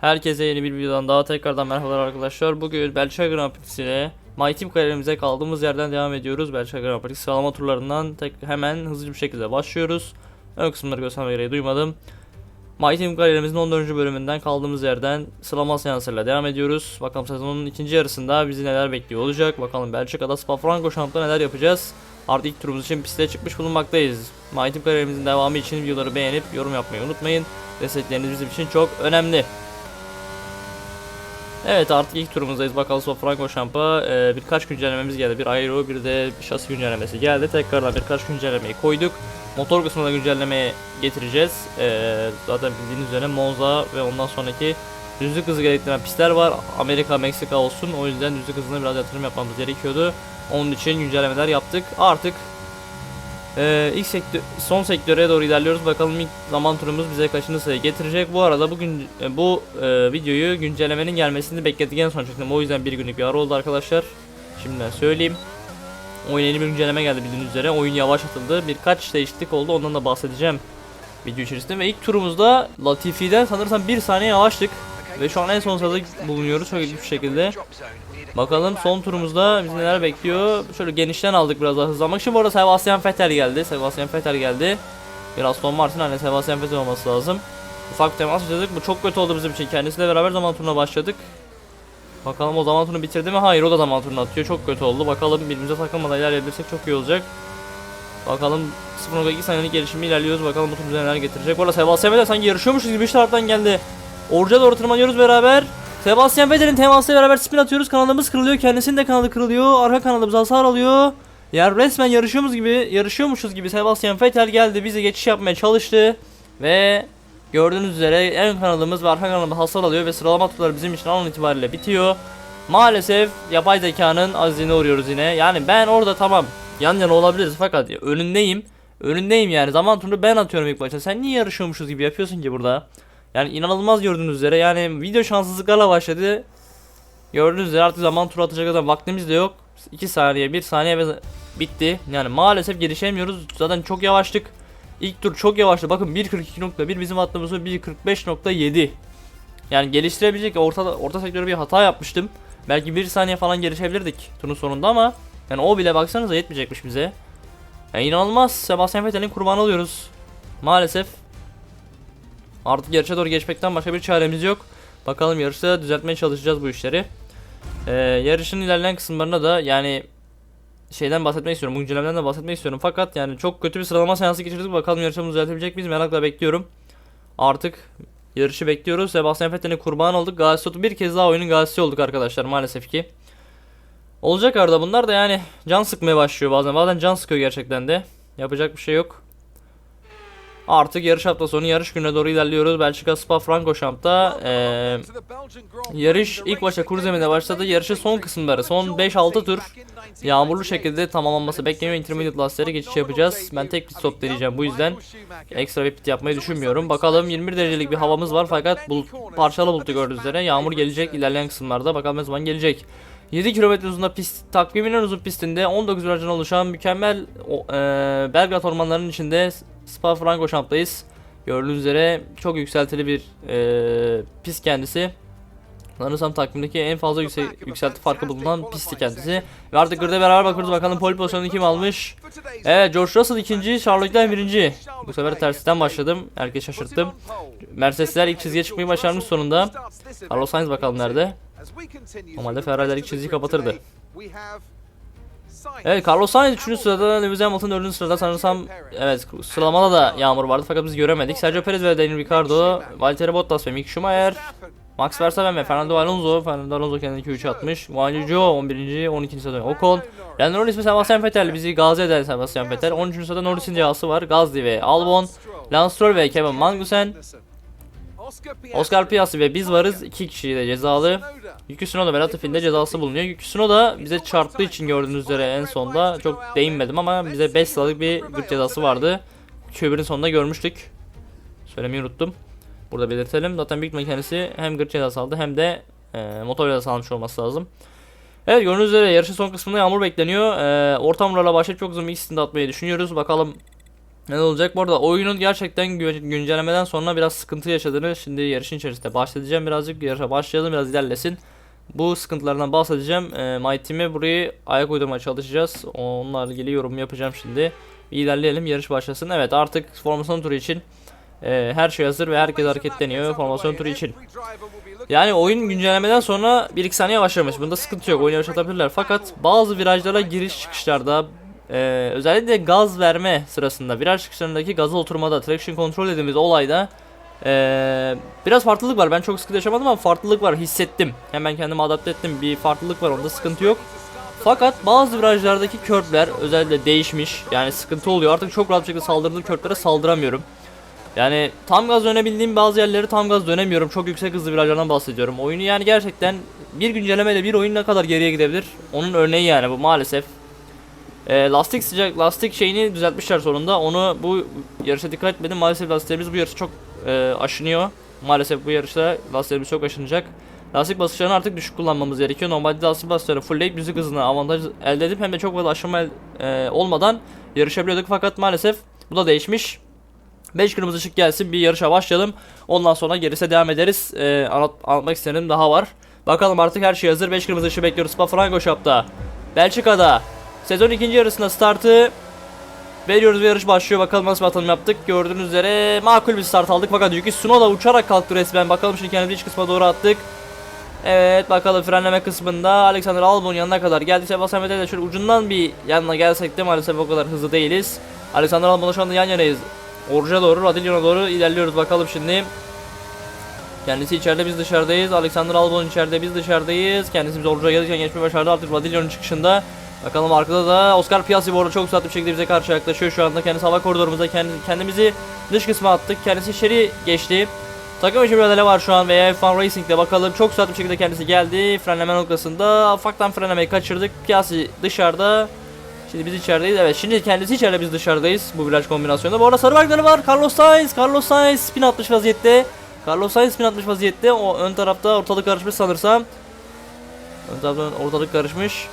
Herkese yeni bir videodan daha tekrardan merhabalar arkadaşlar. Bugün Belçika Grand Prix ile My Team kariyerimize kaldığımız yerden devam ediyoruz. Belçika Grand Prix sıralama turlarından tek, hemen hızlı bir şekilde başlıyoruz. Ön kısımları gösterme gereği duymadım. My Team kariyerimizin 14. bölümünden kaldığımız yerden sıralama seansıyla devam ediyoruz. Bakalım sezonun ikinci yarısında bizi neler bekliyor olacak. Bakalım Belçika'da Spa-Francorchamps neler yapacağız. Artık ilk turumuz için piste çıkmış bulunmaktayız. My Team kariyerimizin devamı için videoları beğenip yorum yapmayı unutmayın. Destekleriniz bizim için çok önemli. Evet artık ilk turumuzdayız. Bakalım Spa-Francorchamps'a e, birkaç güncellememiz geldi. Bir aero bir de şasi güncellemesi geldi. Tekrardan birkaç güncellemeyi koyduk. Motor kısmına güncellemeye getireceğiz. E, zaten bildiğiniz üzere Monza ve ondan sonraki düzlük hızı gerektiren pistler var. Amerika, Meksika olsun. O yüzden düzlük hızına biraz yatırım yapmamız gerekiyordu. Onun için güncellemeler yaptık. Artık ee, ilk sektör, son sektöre doğru ilerliyoruz. Bakalım ilk zaman turumuz bize kaçıncı sayı getirecek. Bu arada bugün e, bu e, videoyu güncellemenin gelmesini bekledikten sonra çektim. O yüzden bir günlük bir ara oldu arkadaşlar. Şimdiden söyleyeyim. Oyuna yeni bir güncelleme geldi bildiğiniz üzere. Oyun yavaşlatıldı. Birkaç değişiklik oldu. Ondan da bahsedeceğim video içerisinde. Ve ilk turumuzda Latifi'den sanırsam bir saniye yavaştık. Ve şu an en son sırada bulunuyoruz. İlginç bir şekilde. Bakalım son turumuzda bizi neler bekliyor. Şöyle genişten aldık biraz daha hızlanmak için. Bu arada Sebastian Vettel geldi. Sebastian Vettel geldi. Bir Aston Martin hani Sebastian Vettel olması lazım. Ufak temas yaşadık. Bu çok kötü oldu bizim için. Kendisiyle beraber zaman turuna başladık. Bakalım o zaman turunu bitirdi mi? Hayır o da zaman turunu atıyor. Çok kötü oldu. Bakalım birbirimize takılmadan ilerleyebilirsek çok iyi olacak. Bakalım 0.2 saniyelik gelişimi ilerliyoruz. Bakalım bu tur bize neler getirecek. Bu arada Sebastian Vettel sanki yarışıyormuşuz gibi bir taraftan geldi. Orca doğru tırmanıyoruz beraber. Sebastian Vettel'in temasıyla beraber spin atıyoruz. Kanadımız kırılıyor. Kendisinin de kanadı kırılıyor. Arka kanadımız hasar alıyor. Ya resmen yarışıyoruz gibi, yarışıyormuşuz gibi Sebastian Vettel geldi. Bize geçiş yapmaya çalıştı. Ve gördüğünüz üzere ön kanadımız ve arka kanadımız hasar alıyor ve sıralama turları bizim için an itibariyle bitiyor. Maalesef yapay zekanın azizliğine uğruyoruz yine. Yani ben orada tamam yan yana olabiliriz fakat önündeyim. Önündeyim yani zaman turunu ben atıyorum ilk başta. Sen niye yarışıyormuşuz gibi yapıyorsun ki burada? Yani inanılmaz gördüğünüz üzere yani video şanssızlıklarla başladı. Gördüğünüz üzere artık zaman tur atacak kadar vaktimiz de yok. 2 saniye 1 saniye ve bitti. Yani maalesef gelişemiyoruz. Zaten çok yavaştık. İlk tur çok yavaştı. Bakın 1.42.1 bizim attığımız 1.45.7. Yani geliştirebilecek orta orta sektörde bir hata yapmıştım. Belki 1 saniye falan gelişebilirdik turun sonunda ama yani o bile baksanıza yetmeyecekmiş bize. Yani inanılmaz Sebastian Vettel'in kurbanı oluyoruz. Maalesef Artık yarışa doğru geçmekten başka bir çaremiz yok. Bakalım yarışta düzeltmeye çalışacağız bu işleri. Ee, yarışın ilerleyen kısımlarında da yani şeyden bahsetmek istiyorum. Güncellemeden de bahsetmek istiyorum. Fakat yani çok kötü bir sıralama seansı geçirdik. Bakalım yarışımızı düzeltebilecek miyiz? Merakla bekliyorum. Artık yarışı bekliyoruz. Sebastian Vettel'e kurban olduk. Gazisi bir kez daha oyunun gazisi olduk arkadaşlar maalesef ki. Olacak arada bunlar da yani can sıkmaya başlıyor bazen. Bazen can sıkıyor gerçekten de. Yapacak bir şey yok. Artık yarış hafta sonu yarış gününe doğru ilerliyoruz. Belçika Spa Francorchamps'ta eee yarış ilk başta kuru zeminde başladı. Yarışın son kısımları son 5-6 tur yağmurlu şekilde tamamlanması bekleniyor. Intermediate lastlere geçiş yapacağız. Ben tek pit stop deneyeceğim bu yüzden ekstra bir pit yapmayı düşünmüyorum. Bakalım 21 derecelik bir havamız var fakat bulut, parçalı bulutlu gördüğünüz üzere yağmur gelecek ilerleyen kısımlarda. Bakalım ne zaman gelecek. 7 kilometre uzunluğunda pist, takvimin en uzun pistinde 19 virajdan oluşan mükemmel o, e, Belgrad ormanlarının içinde Spa Francorchamps'tayız. Gördüğünüz üzere çok yükseltili bir e, pist kendisi. Sanırsam takvimdeki en fazla yüksek, yükselti farkı bulunan pisti kendisi. Ve artık gırda beraber bakıyoruz bakalım pole pozisyonunu kim almış. Evet George Russell ikinci, Charles Leclerc birinci. Bu sefer tersten başladım. Herkes şaşırttım. Mercedesler ilk çizgiye çıkmayı başarmış sonunda. Carlos Sainz bakalım nerede. Normalde Ferrari'ler ilk çizgiyi kapatırdı. Evet Carlos Sainz 3. sırada Lewis Hamilton 4. sırada sanırsam evet sıralamada da yağmur vardı fakat biz göremedik. Sergio Perez ve Daniel Ricciardo, Valtteri Bottas ve Mick Schumacher, Max Verstappen ve Fernando Alonso, Fernando Alonso kendini 2-3 atmış. Yu Zhou 11. 12. sırada Ocon, Lando Norris ve Sebastian Vettel bizi gazi eden Sebastian Vettel. 13. sırada Norris'in cihazı var. Gasly ve Albon, Lance Stroll ve Kevin Magnussen, Oscar Piastri ve biz varız. iki kişi de cezalı. Yuki Tsunoda ve Latifi'nin de cezası bulunuyor. Yuki Tsunoda bize çarptığı için gördüğünüz üzere en sonda çok değinmedim ama bize 5 sıralık bir gırt cezası vardı. Köbürün sonunda görmüştük. Söylemeyi unuttum. Burada belirtelim. Zaten büyük kendisi hem gırt cezası aldı hem de e, motor cezası almış olması lazım. Evet gördüğünüz üzere yarışın son kısmında yağmur bekleniyor. E, ortamlarla başlayıp çok uzun bir ikisini atmayı düşünüyoruz. Bakalım Ne olacak? Bu arada oyunun gerçekten gü- güncellemeden sonra biraz sıkıntı yaşadığını şimdi yarışın içerisinde bahsedeceğim birazcık. Yarışa başlayalım biraz ilerlesin. Bu sıkıntılardan bahsedeceğim. E, My Team'e burayı ayak uydurmaya çalışacağız. Onlarla ilgili yorum yapacağım şimdi. Bir ilerleyelim yarış başlasın. Evet artık formasyon turu için e, her şey hazır ve herkes hareketleniyor formasyon turu için. Yani oyun güncellemeden sonra 1-2 saniye başlamış. Bunda sıkıntı yok. Oyun yavaşlatabilirler. Fakat bazı virajlara giriş çıkışlarda e, özellikle gaz verme sırasında viraj çıkışlarındaki gaza oturmada traction control dediğimiz olayda e, biraz farklılık var. Ben çok sıkıntı yaşamadım ama farklılık var. Hissettim. Hemen kendimi adapte ettim. Bir farklılık var. Onda sıkıntı yok. Fakat bazı virajlardaki körpler özellikle değişmiş. Yani sıkıntı oluyor. Artık çok rahat bir şekilde saldırdığım körplere saldıramıyorum. Yani tam gaz dönebildiğim bazı yerleri tam gaz dönemiyorum. Çok yüksek hızlı virajlardan bahsediyorum. Oyunu yani gerçekten bir güncellemeyle bir oyun ne kadar geriye gidebilir? Onun örneği yani bu maalesef. Ee, lastik sıcak lastik şeyini düzeltmişler sonunda. Onu bu yarışa dikkat etmedim. Maalesef lastiklerimiz bu yarışta çok e, aşınıyor. Maalesef bu yarışta lastiklerimiz çok aşınacak. Lastik basışlarını artık düşük kullanmamız gerekiyor. Normalde lastik basışları fullleyip müzik hızına avantaj elde edip hem de çok fazla aşınma e, olmadan yarışabiliyorduk. Fakat maalesef bu da değişmiş. 5 kırmızı ışık gelsin bir yarışa başlayalım. Ondan sonra gerisine devam ederiz. Ee, anlat, anlatmak istediğim daha var. Bakalım artık her şey hazır. 5 kırmızı ışığı bekliyoruz Spa Francorchamps Belçika'da. Sezon ikinci yarısında startı veriyoruz ve yarış başlıyor. Bakalım nasıl bir atılım yaptık. Gördüğünüz üzere makul bir start aldık. Fakat Yuki Tsunoda uçarak kalktı resmen. Bakalım şimdi kendimizi iç kısma doğru attık. Evet bakalım frenleme kısmında Alexander Albon yanına kadar geldi. Sebastian Vettel de şöyle ucundan bir yanına gelsek de maalesef o kadar hızlı değiliz. Alexander Albon'la şu anda yan yanayız. Oruca doğru, Radillon'a doğru ilerliyoruz bakalım şimdi. Kendisi içeride biz dışarıdayız. Alexander Albon içeride biz dışarıdayız. Kendisi biz Oruca gelirken geçmeyi başardı artık Radillon'un çıkışında. Bakalım arkada da Oscar Piastri bu arada çok süratli bir şekilde bize karşı yaklaşıyor şu anda. Kendisi hava koridorumuzda kendi, kendimizi dış kısma attık. Kendisi içeri geçti. Takım içi mücadele var şu an veya F1 Racing'de bakalım. Çok süratli bir şekilde kendisi geldi. Frenleme noktasında ufaktan frenlemeyi kaçırdık. Piastri dışarıda. Şimdi biz içerideyiz. Evet şimdi kendisi içeride biz dışarıdayız bu viraj kombinasyonunda. Bu arada sarı bayrakları var. Carlos Sainz. Carlos Sainz spin atmış vaziyette. Carlos Sainz spin atmış vaziyette. O ön tarafta ortalık karışmış sanırsam. Ön tarafta ortalık karışmış.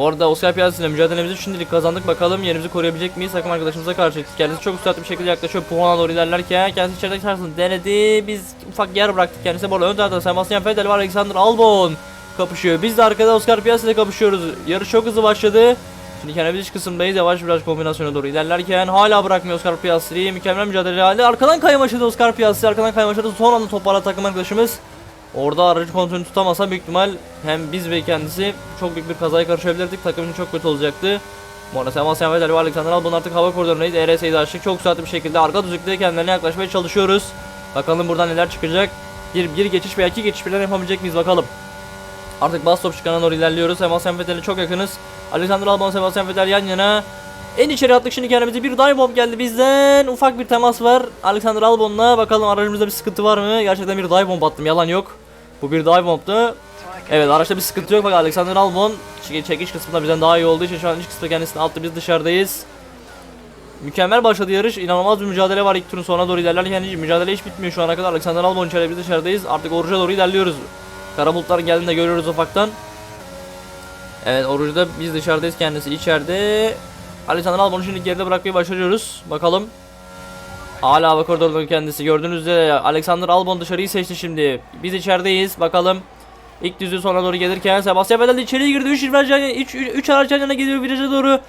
Bu arada Oscar ile mücadelemizi şimdilik kazandık. Bakalım yerimizi koruyabilecek miyiz? Takım arkadaşımıza karşı. Kendisi çok süratli bir şekilde yaklaşıyor. Puan'a doğru ilerlerken kendisi içerideki şansını denedi. Biz ufak yer bıraktık kendisine. Bu arada ön tarafta Sebastian Vettel var. Alexander Albon kapışıyor. Biz de arkada Oscar ile kapışıyoruz. Yarış çok hızlı başladı. Şimdi kendimiz iç kısımdayız. Yavaş viraj kombinasyona doğru ilerlerken hala bırakmıyor Oscar Piastri. Mükemmel mücadele halinde. Arkadan kaymaşladı Oscar Piastri. Arkadan kaymaşladı. Son anda toparladı takım arkadaşımız. Orada aracı kontrolünü tutamasa büyük ihtimal hem biz ve kendisi çok büyük bir kazaya karışabilirdik. Takım için çok kötü olacaktı. Bu arada Sebastian Vettel ve Alexander Albon artık hava koridorundayız. ERS'yi de açtık. Çok süratli bir şekilde arka düzlükte kendilerine yaklaşmaya çalışıyoruz. Bakalım buradan neler çıkacak. Bir, bir geçiş veya iki geçiş birden yapabilecek miyiz bakalım. Artık bas top çıkana doğru ilerliyoruz. Sebastian Vettel'e çok yakınız. Alexander Albon, Sebastian Vettel yan yana. En içeri attık şimdi kendimize bir dive bomb geldi bizden. Ufak bir temas var Alexander Albon'la. Bakalım aracımızda bir sıkıntı var mı? Gerçekten bir dive bomb attım yalan yok. Bu bir dive bomb'tu. Evet araçta bir sıkıntı yok. Bak Alexander Albon çek- çekiş kısmında bizden daha iyi olduğu için şu an iç kısmında kendisini attı. Biz dışarıdayız. Mükemmel başladı yarış. İnanılmaz bir mücadele var ilk turun sonuna doğru ilerlerken hiç mücadele hiç bitmiyor şu ana kadar. Alexander Albon içeride biz dışarıdayız. Artık Oruç'a doğru ilerliyoruz. Kara bulutların geldiğini de görüyoruz ufaktan. Evet Oruç'da biz dışarıdayız kendisi içeride. Alexander Albon'u şimdi geride bırakmayı başarıyoruz. Bakalım. Hala hava koridorunda kendisi. Gördüğünüz üzere Alexander Albon dışarıyı seçti şimdi. Biz içerideyiz. Bakalım. İlk düzlüğün sonuna doğru gelirken Sebastian Vettel içeriye girdi. 3 viraj yan 3 3 araç yan geliyor viraja doğru.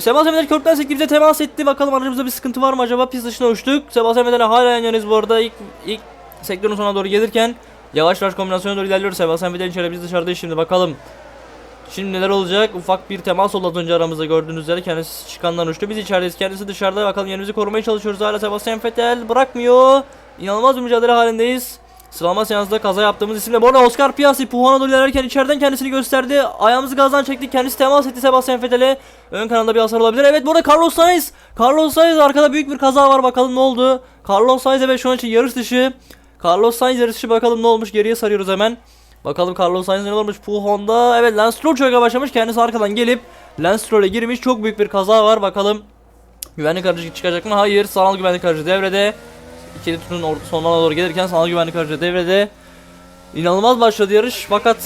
Sebastian Vettel köprüden sekti bize temas etti. Bakalım aracımızda bir sıkıntı var mı acaba? Pist dışına uçtuk. Sebastian Vettel'e hala yan yanayız bu arada. İlk, ilk sektörün sonuna doğru gelirken yavaş yavaş kombinasyona doğru ilerliyoruz. Sebastian Vettel içeride biz dışarıdayız şimdi bakalım. Şimdi neler olacak? Ufak bir temas oldu az önce aramızda gördüğünüz üzere kendisi çıkandan uçtu. Biz içerideyiz. Kendisi dışarıda. Bakalım yerimizi korumaya çalışıyoruz. Hala Sebastian Vettel bırakmıyor. İnanılmaz bir mücadele halindeyiz. Sıralama seansında kaza yaptığımız isimle. Bu arada Oscar Piastri puana doğru ilerlerken içeriden kendisini gösterdi. Ayağımızı gazdan çektik. Kendisi temas etti Sebastian Vettel'e. Ön kanalda bir hasar olabilir. Evet bu arada Carlos Sainz. Carlos Sainz arkada büyük bir kaza var. Bakalım ne oldu. Carlos Sainz evet şu an için yarış dışı. Carlos Sainz yarış dışı bakalım ne olmuş. Geriye sarıyoruz hemen. Bakalım Carlos Sainz ne olmuş bu Honda. Evet Lance Stroll çöke başlamış. Kendisi arkadan gelip Lance Stroll'e girmiş. Çok büyük bir kaza var. Bakalım güvenlik aracı çıkacak mı? Hayır. Sanal güvenlik aracı devrede. İkinci turun sonuna doğru gelirken sanal güvenlik aracı devrede. İnanılmaz başladı yarış fakat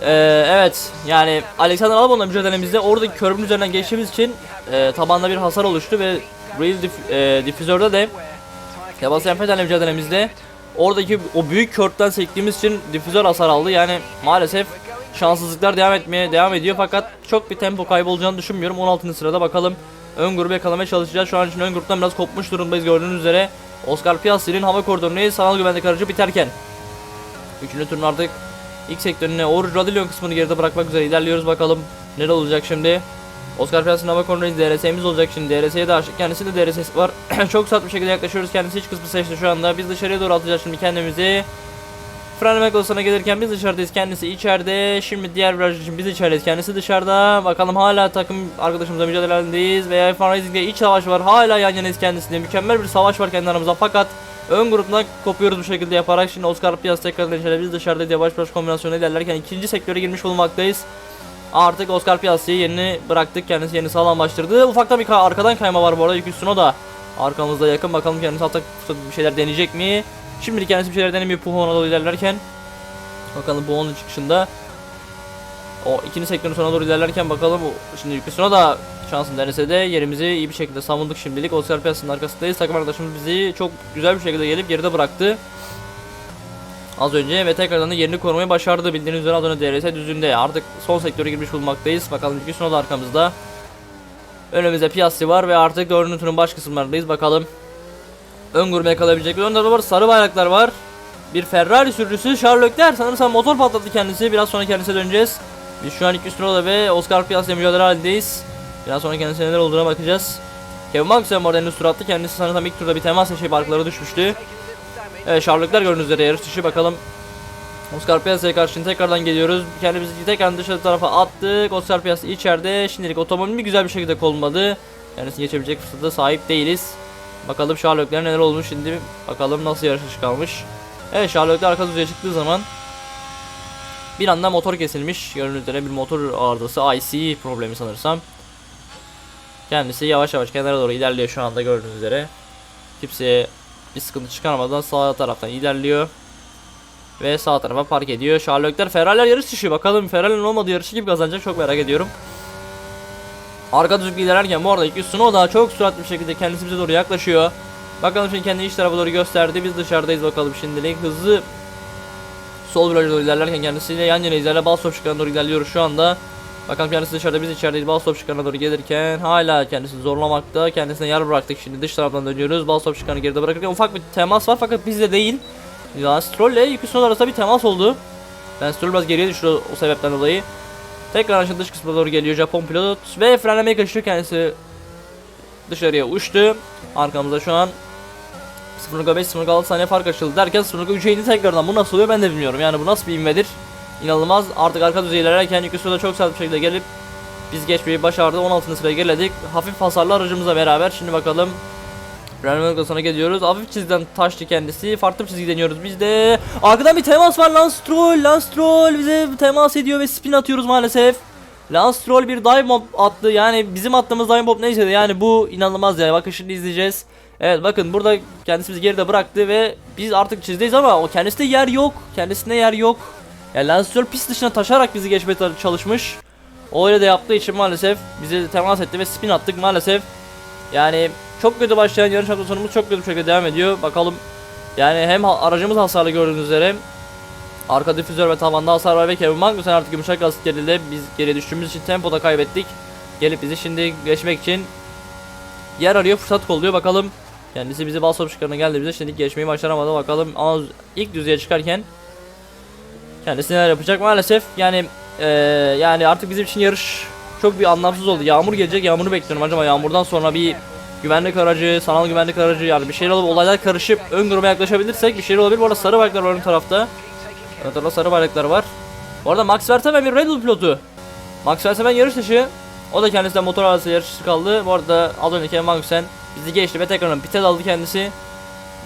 eee, evet yani Alexander Albon'la mücadelemizde oradaki körbün üzerinden geçtiğimiz için eee, tabanda bir hasar oluştu ve Real dif- eee, difüzörde de Sebastian Vettel'le mücadelemizde oradaki o büyük körtten sektiğimiz için difüzör hasar aldı. Yani maalesef şanssızlıklar devam etmeye devam ediyor fakat çok bir tempo kaybı olacağını düşünmüyorum. 16. sırada bakalım ön grubu yakalamaya çalışacağız. Şu an için ön gruptan biraz kopmuş durumdayız gördüğünüz üzere. Oscar Piastri'nin hava koridorunu sanal güvenlik aracı biterken Üçüncü turun artık ilk sektörüne Uğur Radilyon kısmını geride bırakmak üzere ilerliyoruz bakalım neler olacak şimdi. Oscar Piastri'nin hava koridorundayız DRS'miz olacak şimdi DRS'ye de aşık kendisi de DRS'si var. Çok sert bir şekilde yaklaşıyoruz kendisi iç kısmı seçti şu anda. Biz dışarıya doğru atacağız şimdi kendimizi. Frenlemek olsana gelirken biz dışarıdayız kendisi içeride. Şimdi diğer viraj için biz içerideyiz kendisi dışarıda. Bakalım hala takım arkadaşımızla mücadele halindeyiz. Veya F1 Racing'de iç savaş var. Hala yan yanayız kendisiyle. Mükemmel bir savaş var kendi aramızda fakat ön gruptan kopuyoruz bu şekilde yaparak. Şimdi Oscar Piastri tekrardan içeride biz dışarıda yavaş yavaş kombinasyona ilerlerken ikinci sektöre girmiş bulunmaktayız. Artık Oscar Piastri'yi yerini bıraktık. Kendisi yeni sağlamlaştırdı. Ufakta bir ka- arkadan kayma var bu arada. Yükü da arkamızda yakın. Bakalım kendisi hatta bir şeyler deneyecek mi? Şimdilik kendisi bir şeyler denemiyor Puhon'a doğru ilerlerken. Bakalım Puhon'un çıkışında. O ikinci sektörün sonuna doğru ilerlerken bakalım şimdi Yüküsü'ne da şansın denese de yerimizi iyi bir şekilde savunduk şimdilik. Oscar Piastri'nin arkasındayız. Takım arkadaşımız bizi çok güzel bir şekilde gelip geride bıraktı. Az önce ve tekrardan da yerini korumayı başardı. Bildiğiniz üzere az önce DRS düzünde. Artık son sektöre girmiş bulunmaktayız. Bakalım Yüküsü'ne da arkamızda. Önümüzde Piastri var ve artık dördüncü turun baş kısımlarındayız. Bakalım ön grubu yakalayabilecek bir önde var. Sarı bayraklar var. Bir Ferrari sürücüsü Charles Leclerc sanırsam motor patlattı kendisi. Biraz sonra kendisine döneceğiz. Biz şu an ilk üst roda ve Oscar Piastri mücadele halindeyiz. Biraz sonra kendisine neler olduğuna bakacağız. Kevin Magnussen bu arada henüz tur attı. Kendisi sanırsam ilk turda bir temas yaşayıp arkalara düşmüştü. Charles Leclerc gördüğünüz üzere yarış dışı bakalım. Oscar Piastri'ye karşı tekrardan geliyoruz. Kendimizi tekrar dışarı tarafa attık. Oscar Piastri içeride. Şimdilik otomobilini güzel bir şekilde kolmadı. Kendisini geçebilecek fırsata sahip değiliz. Bakalım Leclerc neler olmuş şimdi. Bakalım nasıl yarış dışı kalmış. Evet Leclerc arka düzeye çıktığı zaman bir anda motor kesilmiş. Gördüğünüz üzere bir motor arızası IC problemi sanırsam. Kendisi yavaş yavaş kenara doğru ilerliyor şu anda gördüğünüz üzere. Kimseye bir sıkıntı çıkarmadan sağ taraftan ilerliyor. Ve sağ tarafa park ediyor. Leclerc Ferrari'ler yarış dışı. Bakalım Ferrari'nin olmadığı yarışı gibi kazanacak çok merak ediyorum. Arka düzlük ilerlerken bu arada iki Suno da çok süratli bir şekilde kendisi bize doğru yaklaşıyor. Bakalım şimdi kendi iç tarafa doğru gösterdi. Biz dışarıdayız bakalım şimdilik. Hızlı sol viraja doğru ilerlerken kendisiyle yan yana izlerle bal stop çıkarına doğru ilerliyoruz şu anda. Bakalım kendisi dışarıda biz içerideyiz. Bal stop çıkarına doğru gelirken hala kendisini zorlamakta. Kendisine yer bıraktık şimdi dış taraftan dönüyoruz. Bal stop çıkarını geride bırakırken ufak bir temas var fakat bizde değil. Stroll ile Yuki arasında bir temas oldu. Lance Stroll biraz geriye düştü o sebepten dolayı. Tekrar aşağı dış kısmına doğru geliyor Japon pilot ve frenlemeye kaçıyor kendisi dışarıya uçtu. Arkamızda şu an 0.5 0.6 saniye fark açıldı derken 0.3'e indi tekrardan. Bu nasıl oluyor ben de bilmiyorum. Yani bu nasıl bir invedir? İnanılmaz. Artık arka düzey ilerlerken Yuki Tsunoda çok sert bir şekilde gelip biz geçmeyi başardı. 16. sıraya geriledik. Hafif hasarlı aracımızla beraber. Şimdi bakalım Frenleme noktasına geliyoruz. Hafif çizgiden taştı kendisi. Farklı bir çizgi deniyoruz biz de. Arkadan bir temas var Lance Stroll. Lance Stroll bize temas ediyor ve spin atıyoruz maalesef. Lance Stroll bir dive bomb attı. Yani bizim attığımız dive bomb neyse de yani bu inanılmaz ya. Bakın şimdi izleyeceğiz. Evet bakın burada kendisi bizi geride bıraktı ve biz artık çizdeyiz ama o kendisinde yer yok. Kendisinde yer yok. Yani Lance Stroll pist dışına taşarak bizi geçmeye çalışmış. O öyle de yaptığı için maalesef bize temas etti ve spin attık maalesef. Yani çok kötü başlayan yarış hafta sonumuz çok kötü bir şekilde devam ediyor. Bakalım yani hem aracımız hasarlı gördüğünüz üzere Arka difüzör ve tavanda hasar var ve Kevin Magnussen artık yumuşak lastik gerildi. Biz geri düştüğümüz için tempoda kaybettik. Gelip bizi şimdi geçmek için yer arıyor, fırsat kolluyor. Bakalım kendisi bizi bal çıkarına geldi bize. Şimdi geçmeyi başaramadı. Bakalım ama ilk düzeye çıkarken kendisi neler yapacak maalesef. Yani eee, yani artık bizim için yarış çok bir anlamsız oldu. Yağmur gelecek, yağmuru bekliyorum. Acaba yağmurdan sonra bir güvenlik aracı, sanal güvenlik aracı yani bir şeyler olup olaylar karışıp ön gruba yaklaşabilirsek bir şeyler olabilir. Bu arada sarı bayraklar var ön tarafta. Ön tarafta sarı bayraklar var. Bu arada Max Verstappen bir Red Bull pilotu. Max Verstappen yarış dışı. O da kendisinden motor arası yarış dışı kaldı. Bu arada az önceki Magnussen bizi geçti ve tekrardan pite daldı kendisi.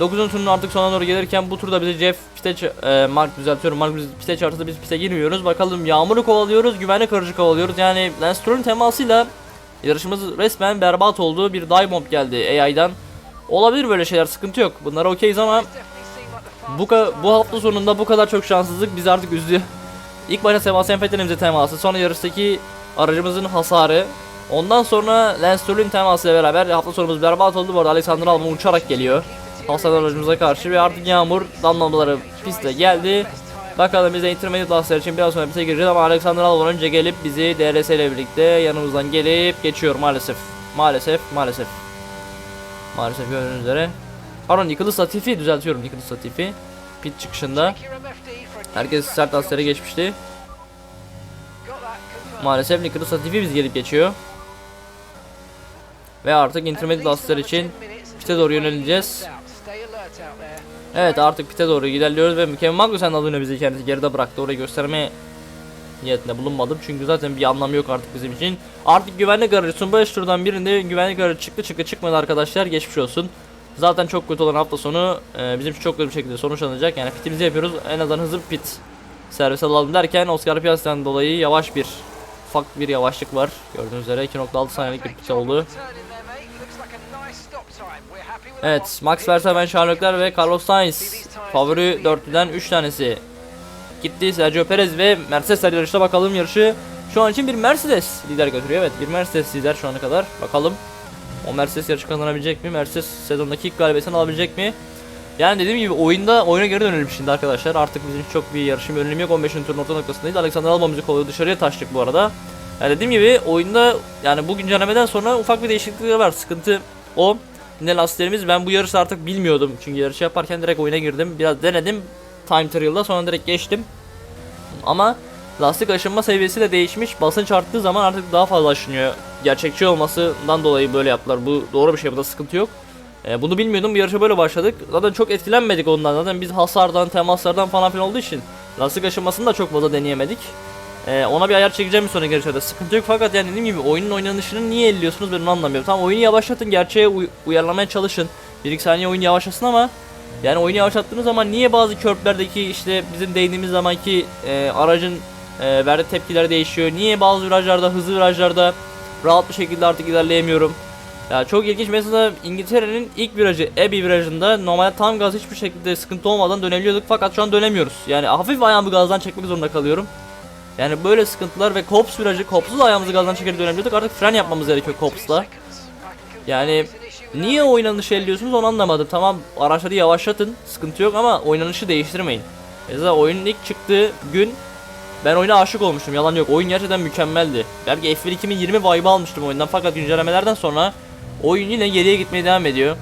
9. turun artık sonuna doğru gelirken bu turda bizi Jeff pite e, Mark düzeltiyorum. Mark pite çağırsa biz pite girmiyoruz. Bakalım yağmuru kovalıyoruz, güvenlik aracı kovalıyoruz. Yani Lance Stroll'ün temasıyla yarışımız resmen berbat oldu. Bir dive bomb geldi AI'dan. Olabilir böyle şeyler sıkıntı yok. Bunlara okeyiz ama bu bu hafta sonunda bu kadar çok şanssızlık bizi artık üzdü. İlk başta Sebastian Vettel'imize teması, sonra yarıştaki aracımızın hasarı, ondan sonra Lance Stroll'ün teması ile beraber hafta sonumuz berbat oldu. Bu arada Alexander Albon uçarak geliyor. Hasarlı aracımıza karşı ve artık yağmur damlamaları piste geldi. Bakalım biz de intermediate lastikler için biraz sonra piste gireceğiz ama Alexander Albon önce gelip bizi DRS ile birlikte yanımızdan gelip geçiyor maalesef. Maalesef, maalesef. Maalesef gördüğünüz üzere. Pardon Nicholas Latifi düzeltiyorum Nicholas Latifi. Pit çıkışında. Herkes sert lastiklere geçmişti. Maalesef Nicholas Latifi biz gelip geçiyor. Ve artık intermediate lastikler için pite doğru yöneleceğiz. Evet artık pite doğru ilerliyoruz ve Kevin Magnussen adına bizi kendisi geride bıraktı. Orayı göstermeye niyetinde bulunmadım. Çünkü zaten bir anlamı yok artık bizim için. Artık güvenlik aracı 5 turdan birinde güvenlik aracı çıktı çıktı çıkmadı arkadaşlar. Geçmiş olsun. Zaten çok kötü olan hafta sonu e, bizim için çok kötü bir şekilde sonuçlanacak. Yani pitimizi yapıyoruz. En azından hızlı bir pit servis alalım derken Oscar Piastri'den dolayı yavaş bir ufak bir yavaşlık var. Gördüğünüz üzere 2.6 saniyelik bir pit oldu. Evet, Max Verstappen, Charles Leclerc ve Carlos Sainz favori dörtlüden 3 tanesi gitti. Sergio Perez ve Mercedes yarışta bakalım yarışı şu an için bir Mercedes lider götürüyor. Evet, bir Mercedes lider şu ana kadar. Bakalım o Mercedes yarışı kazanabilecek mi? Mercedes sezondaki ilk galibiyetini alabilecek mi? Yani dediğim gibi oyunda oyuna geri dönelim şimdi arkadaşlar. Artık bizim çok bir yarışın bir önemi yok. 15. turun orta noktasındayız. Alexander Albon bizi kovalıyor. Dışarıya taştık bu arada. Yani dediğim gibi oyunda yani bu güncellemeden sonra ufak bir değişiklikler var. Sıkıntı o. Yine lastiklerimiz ben bu yarışı artık bilmiyordum. Çünkü yarışı yaparken direkt oyuna girdim. Biraz denedim time trial'da sonra direkt geçtim. Ama lastik aşınma seviyesi de değişmiş. Basınç arttığı zaman artık daha fazla aşınıyor. Gerçekçi olmasından dolayı böyle yaptılar. Bu doğru bir şey. Burada sıkıntı yok. Ee, bunu bilmiyordum. Bu yarışa böyle başladık. Zaten çok etkilenmedik ondan. Zaten biz hasardan, temaslardan falan filan olduğu için lastik aşınmasını da çok fazla deneyemedik. Ee, ona bir ayar çekeceğim bir sonraki yarışlarda. Sıkıntı yok fakat yani dediğim gibi oyunun oynanışını niye elliyorsunuz ben onu anlamıyorum. Tamam oyunu yavaşlatın, gerçeğe uy- uyarlamaya çalışın. Bir iki saniye oyun yavaşlasın ama yani oyunu yavaşlattığınız zaman niye bazı körplerdeki işte bizim değdiğimiz zamanki e, aracın e, verdiği tepkiler değişiyor? Niye bazı virajlarda, hızlı virajlarda rahat bir şekilde artık ilerleyemiyorum? Ya çok ilginç mesela İngiltere'nin ilk virajı Abbey virajında normalde tam gaz hiçbir şekilde sıkıntı olmadan dönebiliyorduk fakat şu an dönemiyoruz. Yani hafif ayağımı gazdan çekmek zorunda kalıyorum. Yani böyle sıkıntılar ve Kops virajı, Kops'uz ayağımızı gazdan çekerek dönebiliyorduk artık fren yapmamız gerekiyor Kops'la. Yani niye oynanışı elliyorsunuz onu anlamadım. Tamam araçları yavaşlatın sıkıntı yok ama oynanışı değiştirmeyin. Mesela oyunun ilk çıktığı gün ben oyuna aşık olmuştum yalan yok. Oyun gerçekten mükemmeldi. Belki F1 2020 vibe almıştım oyundan fakat güncellemelerden sonra oyun yine geriye gitmeye devam ediyor.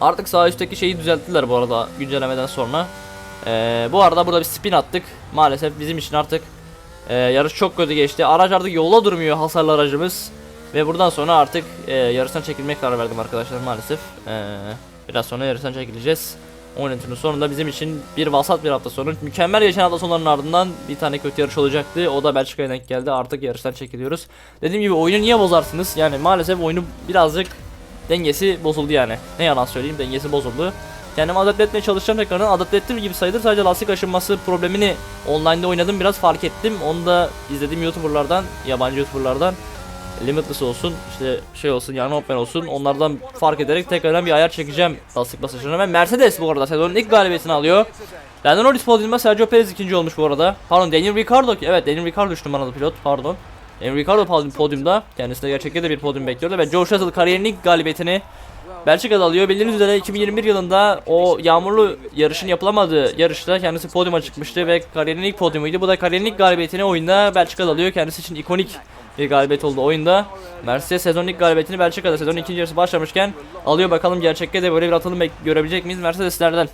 Artık sağ üstteki şeyi düzelttiler bu arada güncellemeden sonra. Ee, bu arada burada bir spin attık. Maalesef bizim için artık e, yarış çok kötü geçti. Araç artık yola durmuyor hasarlı aracımız. Ve buradan sonra artık e, yarıştan çekilmeye karar verdim arkadaşlar maalesef. E, biraz sonra yarıştan çekileceğiz. Oyunun sonunda bizim için bir vasat bir hafta sonu. Mükemmel geçen hafta sonlarının ardından bir tane kötü yarış olacaktı. O da Belçika'ya denk geldi. Artık yarıştan çekiliyoruz. Dediğim gibi oyunu niye bozarsınız? Yani maalesef oyunu birazcık dengesi bozuldu yani. Ne yalan söyleyeyim dengesi bozuldu. Kendimi adapte etmeye çalışacağım tekrardan. Adapte ettiğim gibi sayılır. Sadece lastik aşınması problemini online'da oynadım. Biraz fark ettim. Onu da izlediğim YouTuber'lardan, yabancı YouTuber'lardan Limitless olsun, işte şey olsun, yani Open olsun onlardan fark ederek tekrardan bir ayar çekeceğim lastik basınçlarına. Ve Mercedes bu arada sezonun ilk galibiyetini alıyor. Lando Norris podyumda Sergio Perez ikinci olmuş bu arada. Pardon Daniel Ricciardo, evet Daniel Ricciardo 3 numaralı pilot pardon. Daniel Ricciardo podyum- podyumda, kendisi de gerçekten de bir podyum bekliyordu ve George Russell kariyerinin ilk galibiyetini Belçika'da alıyor. Bildiğiniz üzere 2021 yılında o yağmurlu yarışın yapılamadığı yarışta kendisi podyuma çıkmıştı ve kariyerinin ilk podyumuydu. Bu da kariyerinin ilk galibiyetini oyunda Belçika'da alıyor. Kendisi için ikonik bir galibiyet oldu oyunda. Mercedes sezonun ilk galibiyetini Belçika'da sezonun ikinci yarısı başlamışken alıyor. Bakalım gerçekte de böyle bir atılım görebilecek miyiz Mercedeslerden?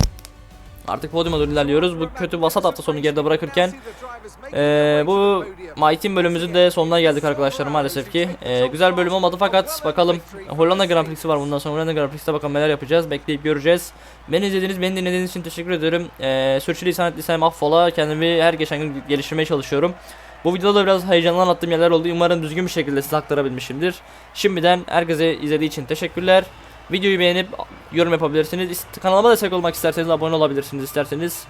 Artık podyuma doğru ilerliyoruz. Bu kötü vasat hafta sonu geride bırakırken eee, bu My Team bölümümüzün de sonuna geldik arkadaşlar maalesef ki. Eee, güzel bölüm olmadı fakat bakalım Hollanda Grand Prix'si var bundan sonra Hollanda Grand Prix'sinde bakalım neler yapacağız. Bekleyip göreceğiz. Beni izlediğiniz, beni dinlediğiniz için teşekkür ederim. Eee sürçülisan ettiysem affola. Kendimi her geçen gün geliştirmeye çalışıyorum. Bu videoda da biraz heyecanlı anlattığım yerler oldu. Umarım düzgün bir şekilde size aktarabilmişimdir. Şimdiden herkese izlediği için teşekkürler. Videoyu beğenip yorum yapabilirsiniz. Kanalıma destek olmak isterseniz abone olabilirsiniz isterseniz.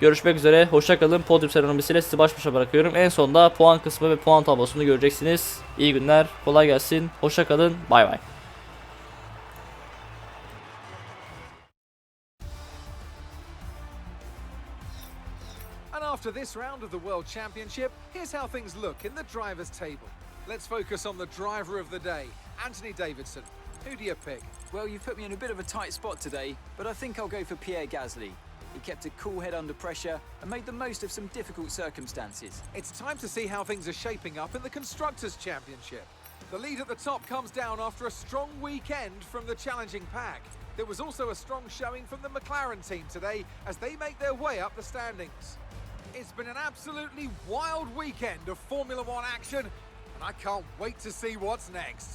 Görüşmek üzere. Hoşça kalın. Podium seremonisiyle sizi baş başa bırakıyorum. En sonda puan kısmı ve puan tablosunu göreceksiniz. İyi günler. Kolay gelsin. Hoşça kalın. Bay bay. And after this round of the World Championship, here's how things look in the drivers' table. Let's focus on the driver of the day, Anthony Davidson. Who do you pick? Well, you've put me in a bit of a tight spot today, but I think I'll go for Pierre Gasly. He kept a cool head under pressure and made the most of some difficult circumstances. It's time to see how things are shaping up in the Constructors' Championship. The lead at the top comes down after a strong weekend from the challenging pack. There was also a strong showing from the McLaren team today as they make their way up the standings. It's been an absolutely wild weekend of Formula One action, and I can't wait to see what's next.